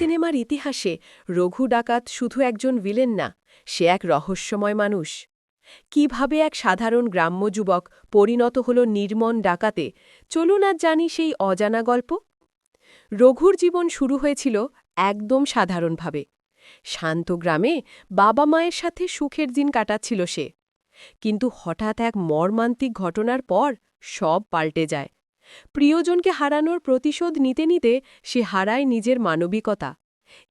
সিনেমার ইতিহাসে রঘু ডাকাত শুধু একজন ভিলেন না, সে এক রহস্যময় মানুষ। কীভাবে এক সাধারণ গ্রাম্য যুবক পরিণত হল নির্মন ডাকাতে, চলুন আজ জানি সেই অজানা গল্প? রঘুর জীবন শুরু হয়েছিল একদম সাধারণভাবে। শান্ত গ্রামে বাবা মায়ের সাথে সুখের দিন কাটাচ্ছিল সে। কিন্তু হঠাৎ এক মর্মান্তিক ঘটনার পর সব পাল্টে যায়। প্রিয়জনকে হারানোর প্রতিশোধ নিতে নিতে সে হারায় নিজের মানবিকতা।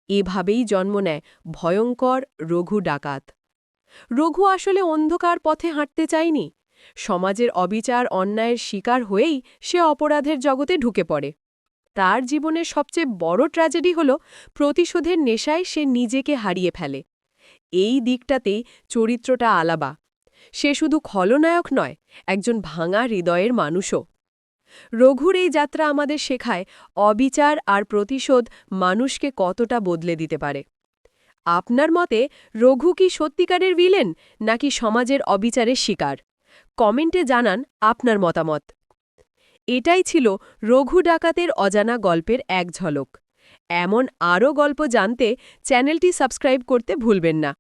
এভাবেই জন্ম নেয় ভয়ঙ্কর রঘু ডাকাত। রঘু আসলে অন্ধকার পথে হাঁটতে চায়নি। সমাজের অবিচার অন্যায়ের শিকার হয়েই সে অপরাধের জগতে ঢুকে পড়ে। তার জীবনের সবচেয়ে বড় ট্র্যাজেডি হল প্রতিশোধের নেশায় সে নিজেকে হারিয়ে ফেলে। এই দিকটাতেই চরিত্রটা আলাবা। সে শুধু খলনায়ক নয়, একজন ভাঙা হৃদয়ের মানুষও। রঘুর এই যাত্রা আমাদের শেখায় অবিচার আর প্রতিশোধ মানুষকে কতটা বদলে দিতে পারে। আপনার মতে রঘু কি সত্যিকারের ভিলেন নাকি সমাজের অবিচারের শিকার? কমেন্টে জানান আপনার মতামত। এটাই ছিল রঘু ডাকাতের অজানা গল্পের এক ঝলক। এমন আরও গল্প জানতে চ্যানেলটি সাবস্ক্রাইব করতে ভুলবেন না।